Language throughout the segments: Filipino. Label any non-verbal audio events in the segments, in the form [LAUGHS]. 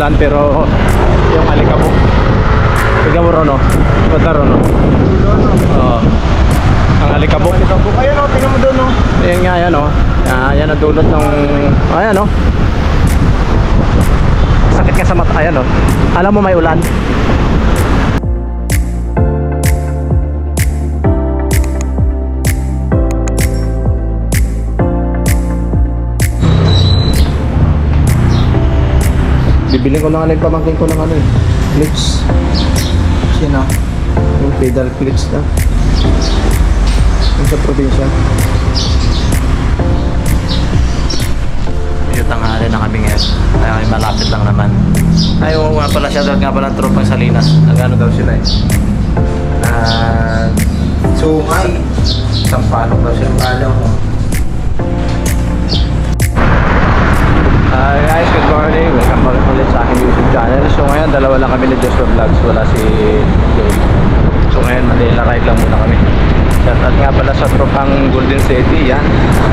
ulan pero yung alikabok. Tignan mo ron, no? Punta ron, no? Oo. Ang alikabok. Alikabok. Ayun o, tingnan mo doon o. Ayan nga, yan, no? Ah, yan ang dulot ng... Ayan, no? Sakit nga sa mata. Ayan, no? Alam mo may ulan. Bibili ko na nga pamangkin ko ng ano eh. Clips. Sino? Yung pedal clips na. Yung sa probinsya. Medyo tanghali na kami ngayon. Kaya kami malapit lang naman. Ay, oo nga pala siya. nga pala ang tropang Salinas. Nagano daw sila eh. Ah... Sungay. Sampalok daw sila. Alam Hi guys, good morning. Welcome back ulit sa aking YouTube channel. So ngayon, dalawa lang kami ni Joshua Vlogs. Wala si Joey. So ngayon, Manila ride lang muna kami. Shout out nga pala sa tropang Golden City, yan.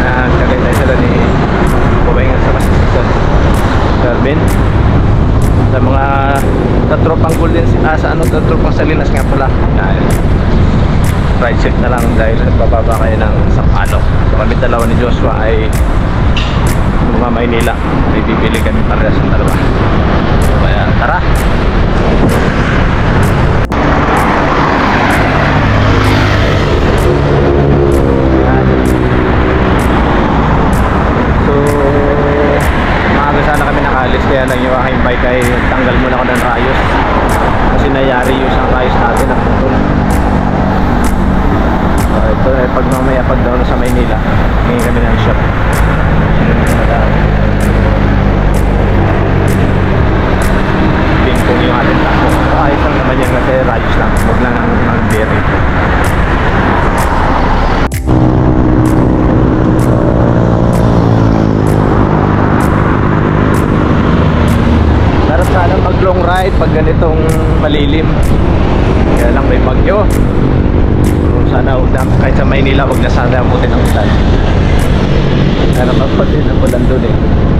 Uh, Kagay sila ni Kubaingan sa Masisisan. Shervin. Sa mga sa tropang Golden City, ah, sa ano, sa tropang Salinas nga pala. Yan. Ride check na lang dahil nagbababa kayo ng Sampalok. So kami dalawa ni Joshua ay mga Maynila. May bibili kami para sa dalawa. Kaya tara! So maaga sana kami nakalis kaya lang yung aking bike ay tanggal muna ako ng rayos. Kasi nayari yung isang rayos natin naputol so ito eh, pag mamaya pag doon sa Maynila hingi kami ng shop Pingpong yung ating tapo. Ayos lang naman yan kasi rayos lang. Huwag lang ang mag-bearing. Sarap sana mag long ride pag ganitong malilim. Kaya lang may bagyo. Kung sana huwag na, kahit sa Maynila huwag na sana amutin ang ulan. Kaya naman pa din ang ulan doon eh.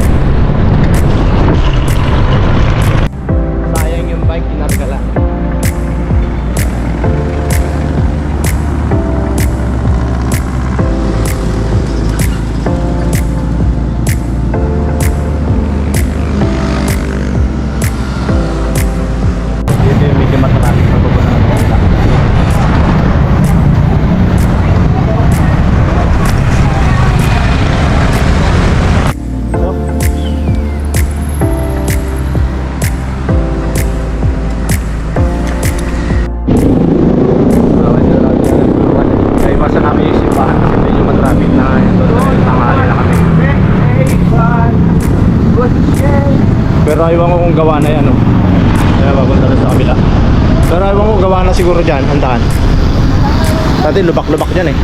Dati lubak-lubak dyan eh.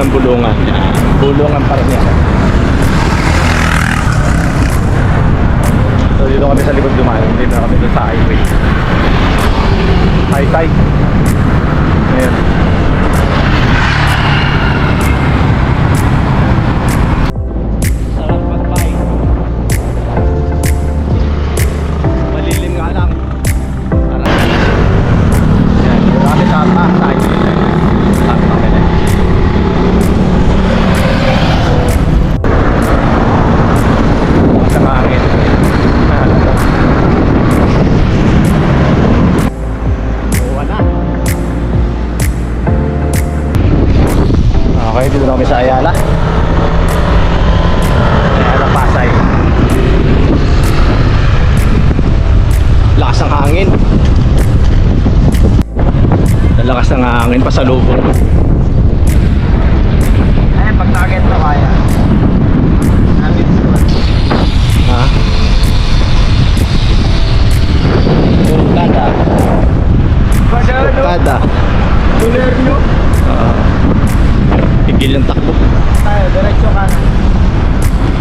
Lang bulungan. Bulungan pa rin. So dito kami sa likod dumaan. Dito kami sa highway. High tide. Ayan. dito na kami sa Ayala Ayala Pasay lakas ng hangin. Lalakas ng hangin pa sa lubong ay pag target na kaya. Ha? Kada Kada Kada Tulerno tumigil yung takbo. Tayo, diretso kanan.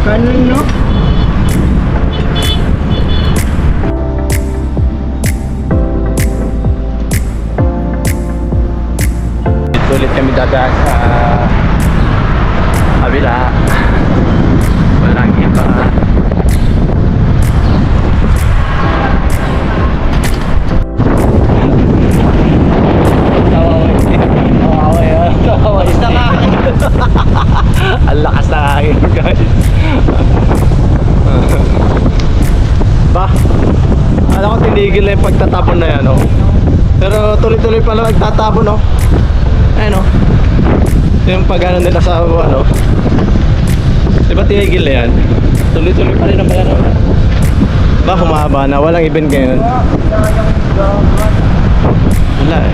Kanan, no? Dito ulit kami dadaan sa kabila. Walang Ang lakas ng hangin, guys. ba? Alam ko tinigil na yung pagtatapon na yan, oh. Pero tuloy-tuloy pala nagtatapon, oh. Ayun, oh. Yung pag ano nila sa, ano. Di ba tinigil na yan? Tuloy-tuloy pa rin ang pala, oh. Ba, humaba na. Walang event ngayon. Wala, eh.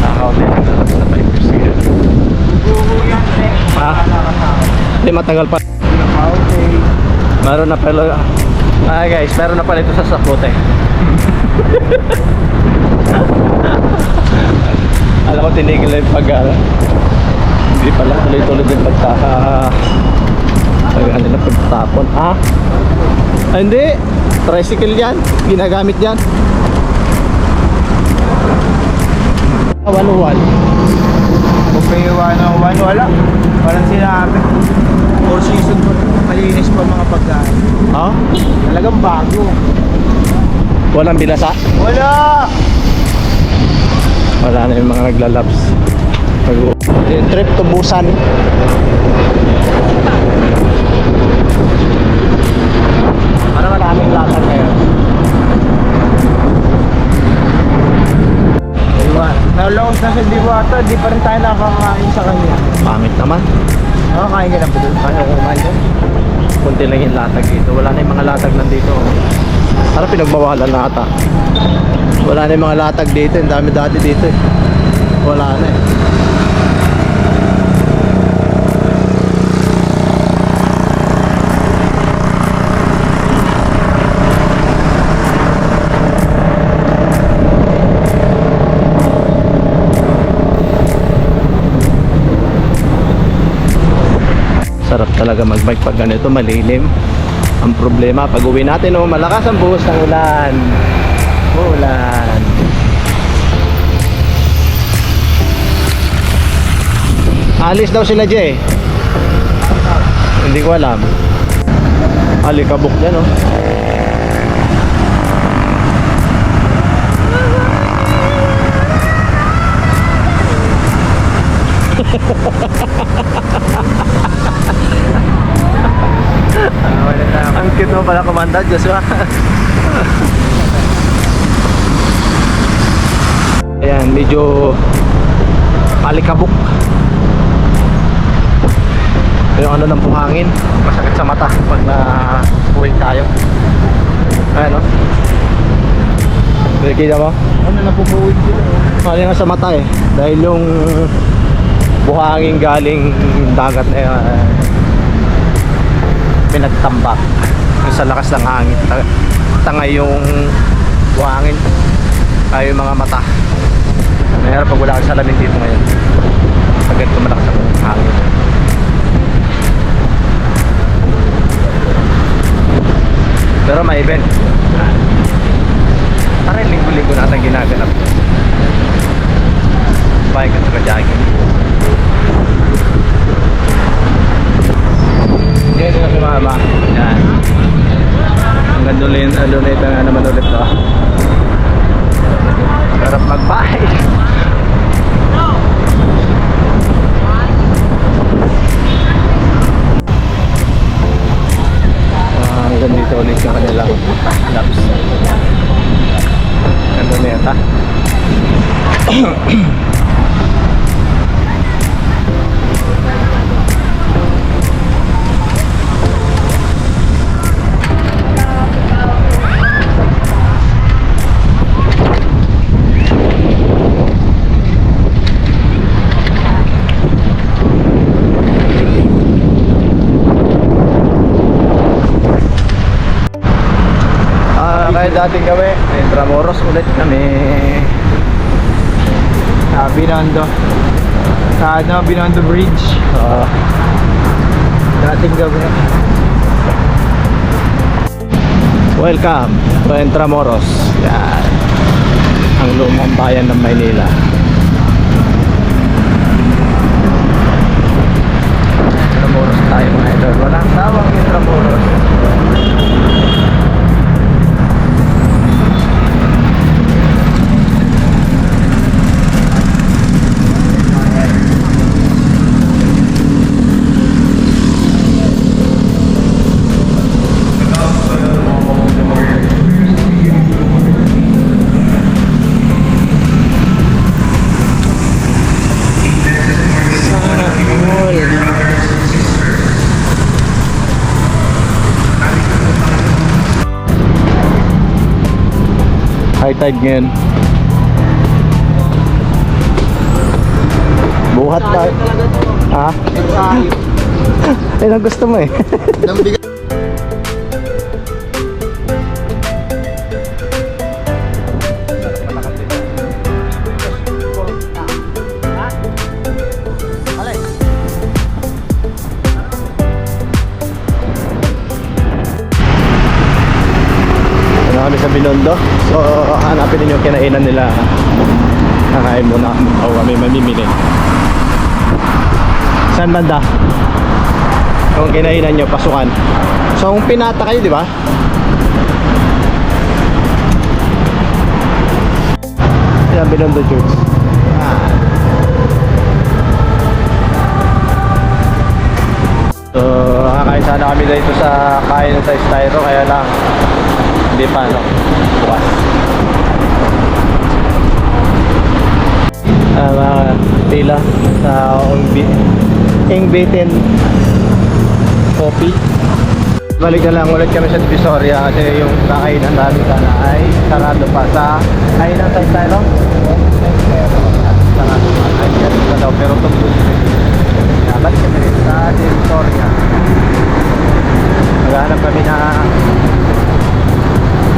Nakakaunti lang sa labas na 5 years ngayon. Ha? Hindi matagal pa. Okay. Meron na pala. Ah guys, meron na pala ito sa sapote. [LAUGHS] Alam ko tinigil na yung pag ano. Hindi pala tuloy-tuloy din pagta pag ano na pagtapon. Ha? Ah, hindi. Tricycle yan. Ginagamit yan. Kayo ano, one, wala. Walang sinabi. Four season po. Malinis ang mga pagkain. Ha? Talagang bago. Walang binasa? Wala! Wala na yung mga naglalabs. Mag- trip to Busan. Na sa Diwata, di pa rin tayo nakakain sa kanya. Pangit naman. Nakakain ka na ba doon? Kaya kumain doon? Kunti lang yung latag dito. Wala na yung mga latag nandito. Parang pinagbawalan na ata. Wala na yung mga latag dito. Ang dami dati dito eh. Wala na eh. Sarap talaga magbike pag ganito malilim. Ang problema pag uwi natin oh, malakas ang buhos ng ulan. Ulan. Alis daw sila Jay. Hindi ko alam. Alikabok yan oh. [LAUGHS] Ang cute mo pala kumanda, Joshua. Ayan, medyo palikabok. Yung ano ng buhangin, masakit sa mata pag na uwi tayo. Ayan o. Kita mo? Ano na pupuwid sila? Mali nga sa mata eh. Dahil yung buhangin galing dagat na yun, eh, pinagtambak sa lakas ng hangin. Ta- Tangay yung buhangin. Ay yung mga mata. Mayroon pag wala kang salamin dito ngayon. Pag ganito malakas ang hangin. Pero may event. Parang linggo-linggo natin ginaganap. Bike at saka jogging. Yan yung si mama. Yan. Doon doon ito na naman ulit to. Sarap mag-bike. Ah, dating kami, Intramuros ulit kami. Sa Binondo. Sa ano, Binondo Bridge. Oo. Dating gabi. welcome to Entramoros. Yan. Ang lumang bayan ng Maynila. High tide ngayon. Buhat pa. Ha? [LAUGHS] Ang gusto mo eh. Binondo. So, hanapin yung kinainan nila. Kakain muna o kami mamimili. Saan banda? Kung kinainan nyo, pasukan. So, kung pinata kayo, di ba? Yan, Binondo Church. Ah. So, kakain sana kami dito sa kain sa Styro, kaya lang hindi pa ano, bukas. Ah, mga tila sa Ingbitin Coffee. Balik na lang ulit kami sa Divisoria kasi yung kakainan namin sana ay sarado pa sa kainan sa Styro. Sarado pa. Ay, ganun pa daw pero tugtog. Balik kami sa Divisoria. Maghanap kami na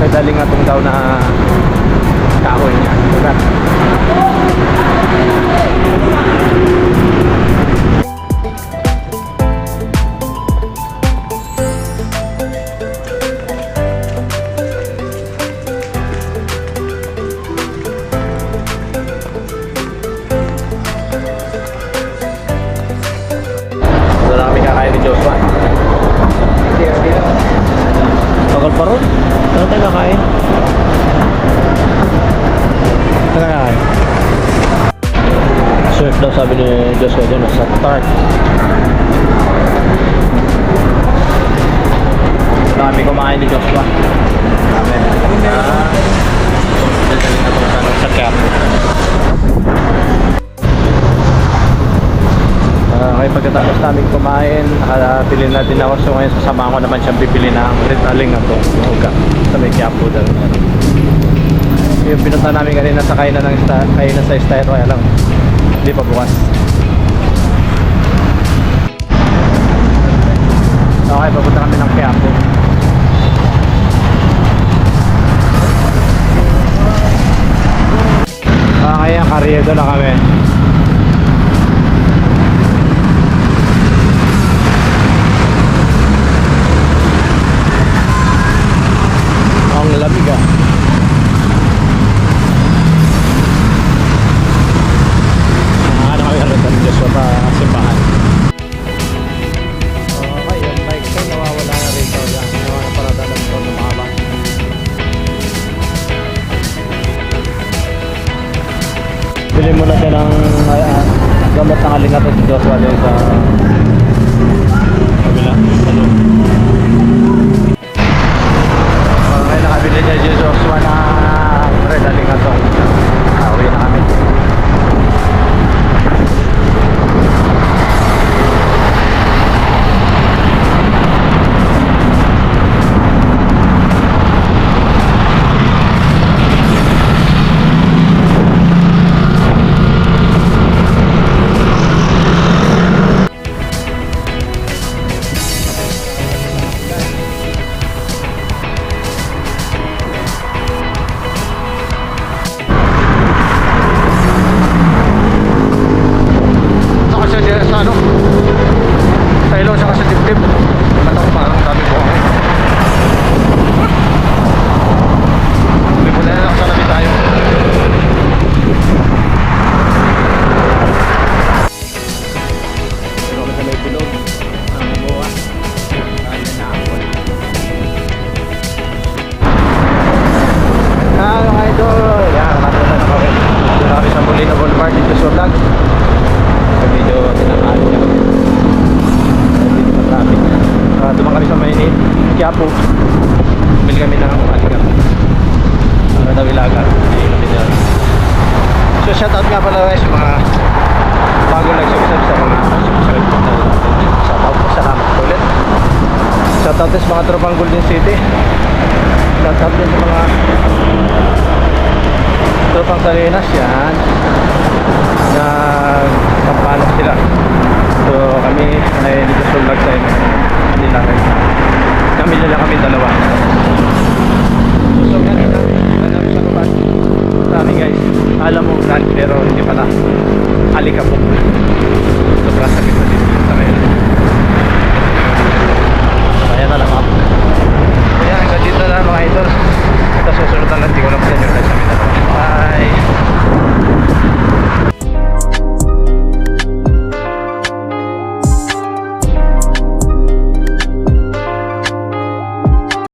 may daling atong daw na kahoy niya. Diba? Joshua dyan sa Tart. Kami kumain ni Joshua. Kami. Ah, dadaling na sa, ano, sa. Ah, okay, pagkatapos namin kumain, nakabili na din ako. So ngayon sasama ko naman siyang bibili ng ritaling na itong uga sa may Quiapo daw. Yung pinunta namin kanina sa kainan ng sta, kainan sa Styro, kaya lang hindi pa bukas. Okay, papunta kami ng Quiapo. Ah, kaya Carriedo na kami. Gamot ng alingat at Joshua din sa sa Maynit, Quiapo. Bumili kami ng aligang. Ano daw ilaga. So shoutout nga pala guys sa mga bago nag-subscribe sa mga subscribe. Shoutout po, salamat ulit. Shoutout din sa mga tropang Golden City. Shoutout din sa mga tropang Salinas yan. Na kampalas sila. So kami ay dito sa vlog sa inyo. Hindi pamilya lang kami dalawa. So ganun. Na sa lupas sabi guys alam mo brand pero hindi pala. Alikabok